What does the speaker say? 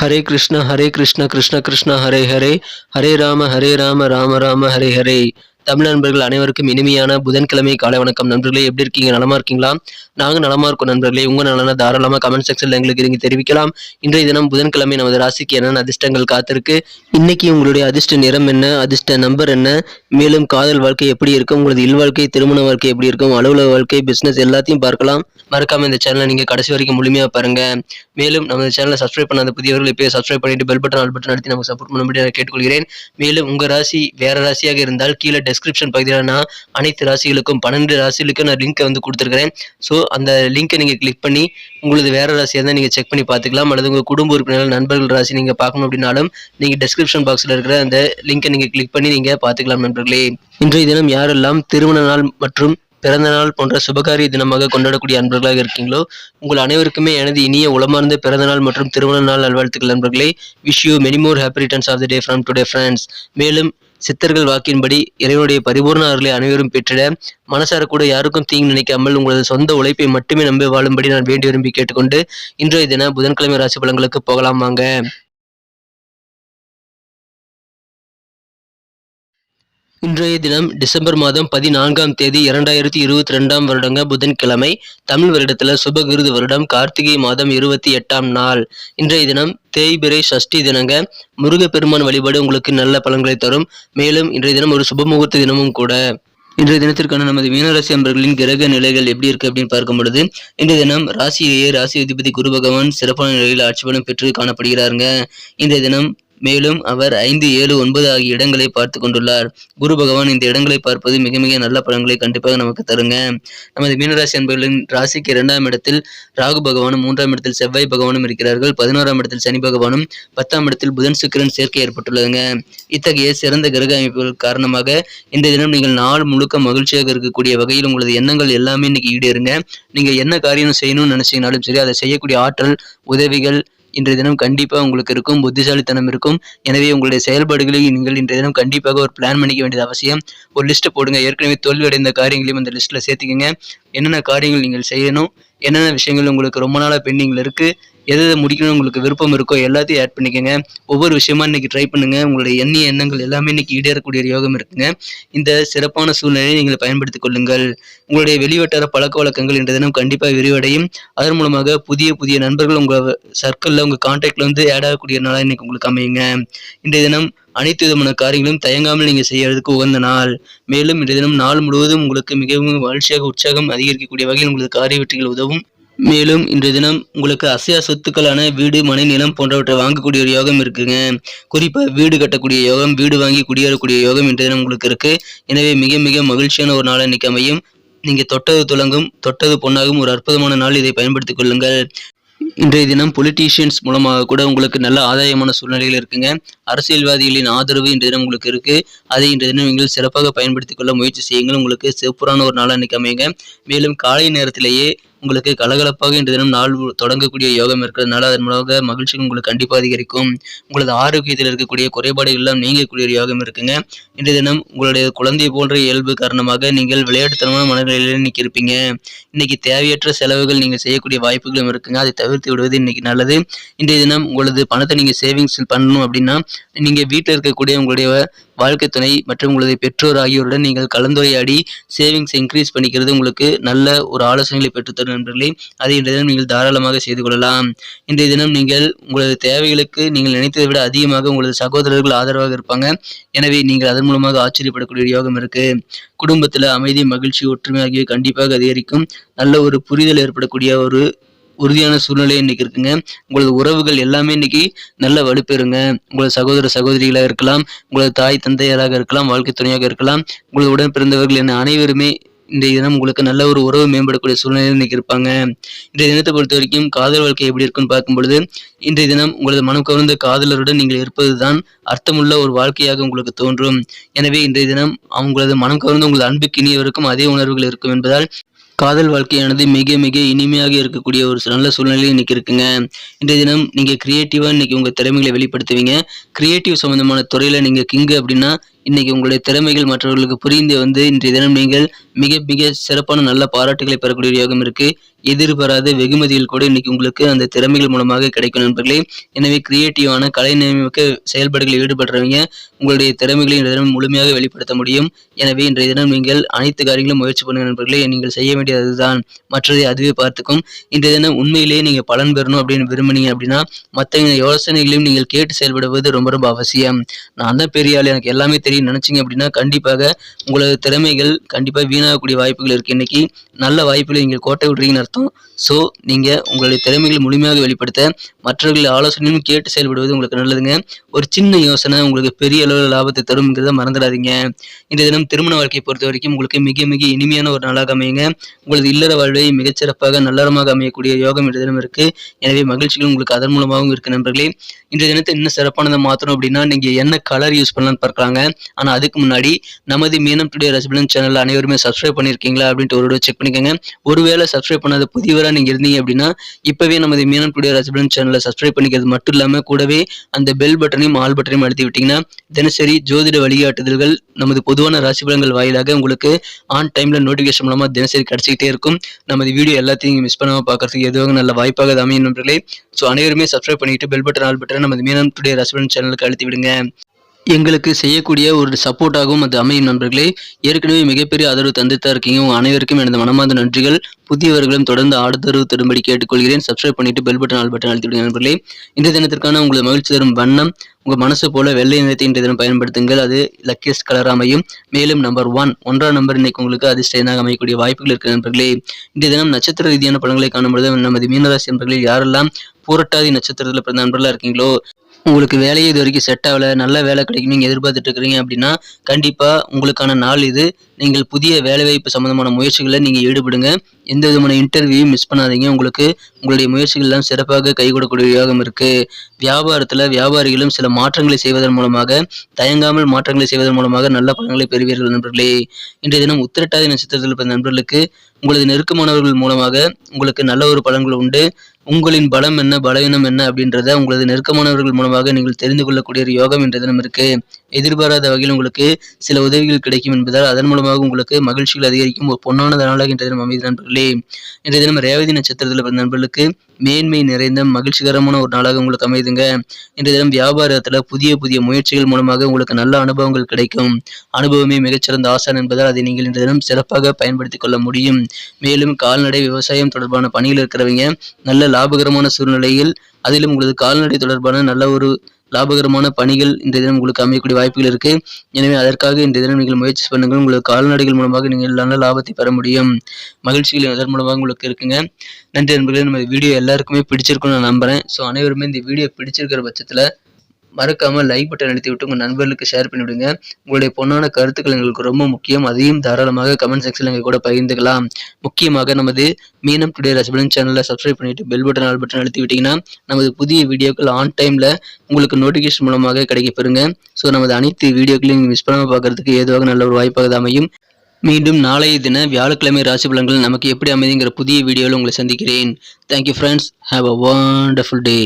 ஹரே கிருஷ்ண ஹரே கிருஷ்ண கிருஷ்ண கிருஷ்ண ஹரே ஹரே. ஹரே ராம ஹரே ராம ராம ராம ஹரே ஹரே. தமிழ் நண்பர்கள் அனைவருக்கும் இனிமையான புதன்கிழமை காலை வணக்கம். நண்பர்களே எப்படி இருக்கீங்க? நலமா இருக்கீங்களா? நாங்கள் நலமா இருக்கோம் நண்பர்களே. உங்க நலன தாராளமாக கமெண்ட் செக்ஷன்ல எங்களுக்கு நீங்க தெரிவிக்கலாம். இன்றைய தினம் புதன்கிழமை நமது ராசிக்கு என்னென்ன அதிர்ஷ்டங்கள் காத்திருக்கு? இன்னைக்கு உங்களுடைய அதிர்ஷ்ட நிறம் என்ன? அதிர்ஷ்ட நம்பர் என்ன? மேலும் காதல் வாழ்க்கை எப்படி இருக்கும் உங்களது இல்வாழ்க்கை திருமண வாழ்க்கை எப்படி இருக்கும்? அலுவலக வாழ்க்கை பிசினஸ் எல்லாத்தையும் பார்க்கலாம். மறக்காம இந்த சேனலை நீங்க கடைசி வரைக்கும் முழுமையா பாருங்க. மேலும் நமது சேனலை சப்ஸ்கிரைப் பண்ணாத புதியவர்கள் இப்போயே சப்ஸ்கிரைப் பண்ணிட்டு பெல் பட்டன் ஆல் பட்டன் அழுத்தி நமக்கு சப்போர்ட் பண்ணும்படி நான் கேட்டுக்கொள்கிறேன். மேலும் உங்க ராசி வேற ராசியாக இருந்தால் கீழே டெஸ்கிரிப்ஷன் பகுதியில் நான் அனைத்து ராசிகளுக்கும் பன்னெண்டு ராசிகளுக்கும் நான் லிங்கை வந்து கொடுத்துருக்கிறேன். ஸோ அந்த லிங்கை நீங்கள் கிளிக் பண்ணி உங்களது வேற ராசியாக இருந்தால் நீங்கள் செக் பண்ணி பார்த்துக்கலாம். அல்லது உங்கள் குடும்ப உறுப்பினர்கள் நண்பர்கள் ராசி நீங்கள் பார்க்கணும் அப்படின்னாலும் நீங்கள் டெஸ்கிரிப்ஷன் பாக்ஸில் இருக்கிற அந்த லிங்கை நீங்கள் கிளிக் பண்ணி நீங்கள் பார்த்துக்கலாம் நண்பர்களே. இன்றைய தினம் யாரெல்லாம் திருமண நாள் மற்றும் பிறந்தநாள் போன்ற சுபகாரிய தினமாக கொண்டாடக்கூடிய அன்பர்களாக இருக்கீங்களோ உங்கள் அனைவருக்குமே எனது இனிய உளமார்ந்த பிறந்த நாள் மற்றும் திருமண நாள் நல்வாழ்த்துக்கள் நண்பர்களே. Wish you many more happy returns of the day from today friends மேலும் சித்தர்கள் வாக்கின்படி இறைவனுடைய பரிபூர்ண அருளை அனைவரும் பெற்றிட மனசார கூட யாருக்கும் தீங்கு நினைக்காமல் உங்களது சொந்த உழைப்பை மட்டுமே நம்பி வாழும்படி நான் வேண்டி விரும்பி கேட்டுக்கொண்டு இன்றைய தின புதன்கிழமை ராசி பலன்களுக்கு போகலாம் வாங்க. இன்றைய தினம் டிசம்பர் மாதம் பதினான்காம் தேதி இரண்டாயிரத்தி இருபத்தி ரெண்டாம் வருடங்க புதன்கிழமை தமிழ் வருடத்துல சுபகிருது வருடம் கார்த்திகை மாதம் இருபத்தி எட்டாம் நாள். இன்றைய தினம் தேய்பிரை சஷ்டி தினங்க முருகப்பெருமான் வழிபாடு உங்களுக்கு நல்ல பலன்களை தரும். மேலும் இன்றைய தினம் ஒரு சுபமுகூர்த்த தினமும் கூட. இன்றைய தினத்திற்கான நமது மீனராசி அன்பர்களின் கிரக நிலைகள் எப்படி இருக்கு அப்படின்னு பார்க்கும் பொழுது இன்றைய தினம் ராசியிலேயே ராசி அதிபதி குரு பகவான் சிறப்பான நிலையில் ஆட்சி பலம் பெற்று காணப்படுகிறாருங்க. இன்றைய தினம் மேலும் அவர் ஐந்து ஏழு ஒன்பது ஆகிய இடங்களை பார்த்து கொண்டுள்ளார். குரு பகவான் இந்த இடங்களை பார்ப்பது மிக மிக நல்ல பலன்களை கண்டிப்பாக நமக்கு தருங்க. நமது மீனராசி அன்பர்களின் ராசிக்கு இரண்டாம் இடத்தில் ராகு பகவானும் மூன்றாம் இடத்தில் செவ்வாய் பகவானும் இருக்கிறார்கள். பதினோராம் இடத்தில் சனி பகவானும் பத்தாம் இடத்தில் புதன் சுக்கிரன் சேர்க்கை ஏற்பட்டுள்ளதுங்க. இத்தகைய சிறந்த கிரக அமைப்புகள் காரணமாக இந்த தினம் நீங்கள் நாள் முழுக்க மகிழ்ச்சியாக இருக்கக்கூடிய வகையில் உங்களது எண்ணங்கள் எல்லாமே இன்னைக்கு ஈடேறுங்க. நீங்க என்ன காரியம் செய்யணும்னு நினைச்சீங்கனாலும் சரி அதை செய்யக்கூடிய ஆற்றல் உதவிகள் இன்றைய தினம் கண்டிப்பாக உங்களுக்கு இருக்கும் புத்திசாலித்தனம் இருக்கும். எனவே உங்களுடைய செயல்பாடுகளை நீங்கள் இன்றைய தினம் கண்டிப்பாக ஒரு பிளான் பண்ணிக்க வேண்டியது அவசியம். ஒரு லிஸ்ட்டை போடுங்க. ஏற்கனவே தோல்வியடைந்த காரியங்களையும் அந்த லிஸ்ட்டில் சேர்த்துக்கங்க. என்னென்ன காரியங்கள் நீங்கள் செய்யணும்? என்னென்ன விஷயங்கள் உங்களுக்கு ரொம்ப நாளாக பெண்டிங்கில் இருக்குது எது எது முடிக்கணும் உங்களுக்கு விருப்பம் இருக்கோ எல்லாத்தையும் ஆட் பண்ணிக்கோங்க. ஒவ்வொரு விஷயமா இன்னைக்கு ட்ரை பண்ணுங்க. உங்களுடைய எண்ணிய எண்ணங்கள் எல்லாமே இன்னைக்கு ஈடேறக்கூடிய யோகம் இருக்குங்க. இந்த சிறப்பான சூழ்நிலையை நீங்கள் பயன்படுத்திக் கொள்ளுங்கள். உங்களுடைய வெளிவட்டார பழக்க வழக்கங்கள் இன்றைய தினம் கண்டிப்பாக விரிவடையும். அதன் மூலமாக புதிய புதிய நண்பர்கள் உங்கள் சர்க்கிளில் உங்கள் கான்டாக்டில் வந்து ஆட் ஆகக்கூடிய நாளாக இன்னைக்கு உங்களுக்கு அமையுங்க. இன்றைய தினம் அனைத்து விதமான காரியங்களும் தயங்காமல் நீங்கள் செய்யறதுக்கு உகந்த நாள். மேலும் இன்றைய தினம் நாள் முழுவதும் உங்களுக்கு மிகவும் மகிழ்ச்சியாக உற்சாகம் அதிகரிக்கக்கூடிய வகையில் உங்களுக்கு காரிய வெற்றிகள் உதவும். மேலும் இன்றைய தினம் உங்களுக்கு அசையா சொத்துக்களான வீடு மனை நிலம் போன்றவற்றை வாங்கக்கூடிய ஒரு யோகம் இருக்குங்க. குறிப்பாக வீடு கட்டக்கூடிய யோகம் வீடு வாங்கி குடியேறக்கூடிய யோகம் இன்றைய தினம் உங்களுக்கு இருக்கு. எனவே மிக மிக மகிழ்ச்சியான ஒரு நாள் இன்னைக்கு அமையும். நீங்க தொட்டது துலங்கும் தொட்டது பொன்னாகும் ஒரு அற்புதமான நாள் இதை பயன்படுத்திக் கொள்ளுங்கள். இன்றைய தினம் பொலிட்டீஷியன்ஸ் மூலமாக கூட உங்களுக்கு நல்ல ஆதாயமான சூழ்நிலைகள் இருக்குங்க. அரசியல்வாதிகளின் ஆதரவு இன்றைய தினம் உங்களுக்கு இருக்கு. அதை இன்றைய தினம் நீங்கள் சிறப்பாக பயன்படுத்திக் கொள்ள முயற்சி செய்யுங்கள். உங்களுக்கு சிறப்பான ஒரு நாள் அன்னைக்கு அமையுங்க. மேலும் காலை நேரத்திலேயே உங்களுக்கு கலகலப்பாக இன்று தினம் நாள் தொடங்கக்கூடிய யோகம் இருக்கிறதுனால அதன் மூலமாக மகிழ்ச்சி உங்களுக்கு கண்டிப்பாக அதிகரிக்கும். உங்களது ஆரோக்கியத்தில் இருக்கக்கூடிய குறைபாடுகள் எல்லாம் நீங்கக்கூடிய யோகம் இருக்குங்க. இன்று தினம் உங்களுடைய குழந்தை போன்ற இயல்பு காரணமாக நீங்கள் விளையாட்டுத்தனமான மனநிலையில் இன்னைக்கு இருப்பீங்க இன்னைக்கு தேவையற்ற செலவுகள் நீங்கள் செய்யக்கூடிய வாய்ப்புகளும் இருக்குங்க. அதை தவிர்த்து விடுவது இன்னைக்கு நல்லது. இன்றைய தினம் உங்களது பணத்தை நீங்கள் சேவிங்ஸ் பண்ணணும் அப்படின்னா நீங்கள் வீட்டில் இருக்கக்கூடிய உங்களுடைய வாழ்க்கை துணை மற்றும் உங்களது பெற்றோர் ஆகியோருடன் நீங்கள் கலந்துரையாடி சேவிங்ஸ் இன்க்ரீஸ் பண்ணிக்கிறது உங்களுக்கு நல்ல ஒரு ஆலோசனைகளை பெற்றுத்தரும் நண்பர்களே. அதை இன்றைய தினம் நீங்கள் தாராளமாக செய்து கொள்ளலாம். இன்றைய தினம் நீங்கள் உங்களது தேவைகளுக்கு நீங்கள் நினைத்ததை விட அதிகமாக உங்களது சகோதரர்கள் ஆதரவாக இருப்பாங்க. எனவே நீங்கள் அதன் மூலமாக ஆச்சரியப்படக்கூடிய யோகம் இருக்கு. குடும்பத்தில் அமைதி மகிழ்ச்சி ஒற்றுமை ஆகியவை கண்டிப்பாக அதிகரிக்கும். நல்ல ஒரு புரிதல் ஏற்படக்கூடிய ஒரு உறுதியான சூழ்நிலை இன்னைக்கு இருக்குங்க. உங்களது உறவுகள் எல்லாமே இன்னைக்கு நல்ல வலுப்பெறுங்க. உங்களது சகோதர சகோதரிகளாக இருக்கலாம் உங்களது தாய் தந்தையராக இருக்கலாம் வாழ்க்கை துணையாக இருக்கலாம் உங்களது உடன் பிறந்தவர்கள் என அனைவருமே இன்றைய தினம் உங்களுக்கு நல்ல ஒரு உறவு மேம்படக்கூடிய சூழ்நிலை இன்னைக்கு இருப்பாங்க. இன்றைய தினத்தை பொறுத்த வரைக்கும் காதல் வாழ்க்கை எப்படி இருக்குன்னு பார்க்கும் பொழுது இன்றைய தினம் உங்களது மனம் கவர்ந்த காதலருடன் நீங்கள் இருப்பதுதான் அர்த்தமுள்ள ஒரு வாழ்க்கையாக உங்களுக்கு தோன்றும். எனவே இன்றைய தினம் அவங்களது மனம் கவர்ந்து உங்களது அன்புக்கு இனியவருக்கும் அதே உணர்வுகள் இருக்கும் என்பதால் காதல் வாழ்க்கையானது மிக மிக இனிமையாக இருக்கக்கூடிய ஒரு நல்ல சூழ்நிலை இன்னைக்கு இருக்குங்க. இன்றைய தினம் நீங்க க்ரியேட்டிவாக இன்னைக்கு உங்க திறமைகளை வெளிப்படுத்துவீங்க. கிரியேட்டிவ் சம்மந்தமான துறையில நீங்க கிங்கு அப்படின்னா இன்னைக்கு உங்களுடைய திறமைகள் மற்றவர்களுக்கு புரிந்து வந்து இன்றைய தினம் நீங்கள் மிக மிக சிறப்பான நல்ல பாராட்டுகளை பெறக்கூடிய யோகம் இருக்கு. எதிர்பாராத வெகுமதிகள் கூட இன்னைக்கு உங்களுக்கு அந்த திறமைகள் மூலமாக கிடைக்கும் நண்பர்களே. எனவே கிரியேட்டிவான கலை நியமிக்க செயல்பாடுகளில் ஈடுபடுறவங்க உங்களுடைய திறமைகளை இன்றைய தினம் முழுமையாக வெளிப்படுத்த முடியும். எனவே இன்றைய தினம் நீங்கள் அனைத்து காரியங்களும் முயற்சி பண்ணுங்க நண்பர்களே. நீங்கள் செய்ய வேண்டியது அதுதான். மற்றதை அதுவே பார்த்துக்கும். இன்றைய தினம் உண்மையிலேயே நீங்க பலன் பெறணும் அப்படின்னு விரும்புனீங்க அப்படின்னா மற்ற யோசனைகளையும் நீங்கள் கேட்டு செயல்படுவது ரொம்ப ரொம்ப அவசியம். நான் தான் பெரிய ஆள். எனக்கு எல்லாமே தெரியும் நினச்சிங்க அப்படின்னா கண்டிப்பாக உங்களது திறமைகள் கண்டிப்பாக வீணாகக்கூடிய வாய்ப்புகள் இருக்குது இன்னைக்கு நல்ல வாய்ப்புகளை நீங்கள் கோட்டை விடுறீங்கன்னு அர்த்தம். ஸோ நீங்கள் உங்களுடைய திறமைகளை முழுமையாக வெளிப்படுத்த மற்றவர்கள் ஆலோசனையும் கேட்டு செயல்படுவது உங்களுக்கு நல்லதுங்க. ஒரு சின்ன யோசனை உங்களுக்கு பெரிய அளவில் லாபத்தை தரும்ங்கிறத மறந்துடாதீங்க. இந்த தினம் திருமண வாழ்க்கையை பொறுத்த வரைக்கும் உங்களுக்கு மிக மிக இனிமையான ஒரு நாளாக அமையுங்க. உங்களது இல்லற வாழ்வை மிகச்சிறப்பாக நல்லறமாக அமையக்கூடிய யோகம் இந்த தினம் இருக்குது எனவே மகிழ்ச்சிகள் உங்களுக்கு அதன் மூலமாகவும் இருக்குது நண்பர்களே. இந்த தினத்தை இன்னும் சிறப்பானதை மாற்றணும் அப்படின்னா நீங்கள் என்ன கலர் யூஸ் பண்ணலான்னு பார்க்கலாங்க ஆனா அதுக்கு முன்னாடி நமது மீனம் டுடே ரசிபலன் சேனல் அனைவருமே சப்ஸ்கிரைப் பண்ணியிருக்கீங்களா அப்படின்ட்டு ஒரு செக் பண்ணிக்கோங்க. ஒருவேளை சப்ஸ்கிரைப் பண்ணாத புதியவராக நீங்க இருந்தீங்க அப்படின்னா இப்பவே நமது மீனம் டுடே ரசிபலன் சேனலை சப்ஸ்கிரைப் பண்ணிக்கிறது மட்டும் இல்லாம கூடவே அந்த பெல் பட்டனையும் ஆல் பட்டனையும் அழுத்தி விட்டீங்கன்னா தினசரி ஜோதிட வழிகாட்டுதல்கள் நமது பொதுவான ராசி பலன்கள் வாயிலாக உங்களுக்கு ஆன் டைம்ல நோட்டிஃபிகேஷன் மூலமா தினசரி கிடச்சிக்கிட்டே இருக்கும். நமது வீடியோ எல்லாத்தையும் மிஸ் பண்ணாம பார்க்கறதுக்கு எதுவாக நல்ல வாய்ப்பாக அமையும் நண்பர்களே. ஸோ அனைவருமே சப்ஸ்கிரைப் பண்ணிட்டு பெல் பட்டன் ஆல் பட்டன் நமது மீனம் டுடே ரசிபலன் சேனலுக்கு அழுத்தி விடுங்க. எங்களுக்கு செய்யக்கூடிய ஒரு சப்போர்ட்டாகவும் அது அமையும் நண்பர்களே. ஏற்கனவே மிகப்பெரிய ஆதரவு தந்துட்டா இருக்கீங்க. உங்கள் அனைவருக்கும் எனது மனமார்ந்த நன்றிகள். புதியவர்களும் தொடர்ந்து ஆதரவு தரும்படி கேட்டுக்கொள்கிறேன். சப்ஸ்கிரைப் பண்ணிட்டு பெல் பட்டன் ஆல் பட்டன் அழுத்தி நண்பர்களே. இந்த தினத்திற்கான உங்களை மகிழ்ச்சி தரும் வண்ணம் உங்கள் மனசு போல வெள்ளை நிறத்தை இன்றைய தினம் பயன்படுத்துங்கள். அது லக்கியஸ்ட் கலர் அமையும். மேலும் நம்பர் ஒன் ஒன்றாம் நம்பர் இன்னைக்கு உங்களுக்கு அதிர்ஷ்டனாக அமையக்கூடிய வாய்ப்புகள் இருக்கிற நண்பர்களே. இன்றைய தினம் நட்சத்திர ரீதியான படங்களை காணும்பொழுது நமது மீனராசி நண்பர்களில் யாரெல்லாம் பூரட்டாதி நட்சத்திரத்தில் பிறந்த நண்பர்களாக இருக்கீங்களோ உங்களுக்கு வேலையே இது வரைக்கும் செட் ஆகல நல்ல வேலை கிடைக்கும் நீங்கள் எதிர்பார்த்துட்டு இருக்கிறீங்க அப்படின்னா கண்டிப்பாக உங்களுக்கான நாள் இது. நீங்கள் புதிய வேலைவாய்ப்பு சம்மந்தமான முயற்சிகளை நீங்கள் ஈடுபடுங்க. எந்த விதமான இன்டர்வியூ மிஸ் பண்ணாதீங்க. உங்களுக்கு உங்களுடைய முயற்சிகள்லாம் சிறப்பாக கை கொடுக்கக்கூடிய யோகம் இருக்குது வியாபாரத்தில் வியாபாரிகளும் சில மாற்றங்களை செய்வதன் மூலமாக தயங்காமல் மாற்றங்களை செய்வதன் மூலமாக நல்ல பலன்களை பெறுவீர்கள் நண்பர்களே. இன்றைய தினம் உத்திரட்டாதி நட்சத்திரத்தில் பிறந்த நண்பர்களுக்கு உங்களது நெருக்கமானவர்கள் மூலமாக உங்களுக்கு நல்ல ஒரு பலன்கள் உண்டு. உங்களின் பலம் என்ன பலவீனம் என்ன அப்படின்றத உங்களது நெருக்கமானவர்கள் மூலமாக நீங்கள் தெரிந்து கொள்ளக்கூடிய ஒரு யோகம் என்ற தினம் இருக்கு. எதிர்பாராத வகையில் உங்களுக்கு சில உதவிகள் கிடைக்கும் என்பதால் அதன் மூலமாக உங்களுக்கு மகிழ்ச்சிகள் அதிகரிக்கும். ஒரு பொன்னான நாளாக இன்றைய தினம் அமைதி நண்பர்களே. இன்றைய தினம் ரேவதி நட்சத்திரத்தில் பிறந்த நண்பர்களுக்கு மேன்மை நிறைந்த மகிழ்ச்சிகரமான ஒரு நாளாக உங்களுக்கு அமைதுங்க. இன்றைய தினம் வியாபாரத்தில் புதிய புதிய முயற்சிகள் மூலமாக உங்களுக்கு நல்ல அனுபவங்கள் கிடைக்கும். அனுபவமே மிகச்சிறந்த ஆசான் என்பதால் அதை நீங்கள் இன்றைய தினம் சிறப்பாக பயன்படுத்திக் கொள்ள முடியும். மேலும் கால்நடை விவசாயம் தொடர்பான பணியில் இருக்கிறவங்க நல்ல லாபகரமான சூழ்நிலையில் அதிலும் உங்களது கால்நடை தொடர்பான நல்ல ஒரு லாபகரமான பணிகள் இந்த தினம் உங்களுக்கு அமையக்கூடிய வாய்ப்புகள் இருக்கு. எனவே அதற்காக இந்த தினம் நீங்கள் முயற்சி பண்ணுங்கள். உங்களுக்கு கால்நடைகள் மூலமாக நீங்கள் நல்ல லாபத்தை பெற முடியும். மகிழ்ச்சிகள் அதன் மூலமாக உங்களுக்கு இருக்குங்க. நன்றி நண்பர்களே நம்ம வீடியோ எல்லாருக்குமே பிடிச்சிருக்கும்னு நான் நம்புறேன். ஸோ அனைவருமே இந்த வீடியோ பிடிச்சிருக்கிற பட்சத்தில் மறக்காமல் லைக் பட்டன் அழுத்தி விட்டு உங்கள் நண்பர்களுக்கு ஷேர் பண்ணிவிடுங்க. உங்களுடைய பொண்ணான கருத்துக்கள் எங்களுக்கு ரொம்ப முக்கியம். அதையும் தாராளமாக கமெண்ட் செக்ஷனில் எங்கள் கூட பகிர்ந்துக்கலாம். முக்கியமாக நமது மீனம் டுடே ரசபலன் சேனலை சப்ஸ்கிரைப் பண்ணிட்டு பெல் பட்டன் ஆல் பட்டன் அழுத்தி விட்டீங்கன்னா நமது புதிய வீடியோக்கள் ஆன் டைமில் உங்களுக்கு நோட்டிஃபிகேஷன் மூலமாக கிடைக்கப்பெறுங்க. ஸோ நமது அனைத்து வீடியோக்களையும் மிஸ் பண்ணாம பார்க்கறதுக்கு ஏதுவாக நல்ல ஒரு வாய்ப்பாக அமையும். மீண்டும் நாளைய தின வியாழக்கிழமை ராசி பலன்கள் நமக்கு எப்படி அமைதுங்கிற புதிய வீடியோவில் உங்களை சந்திக்கிறேன். Thank you friends have a wonderful day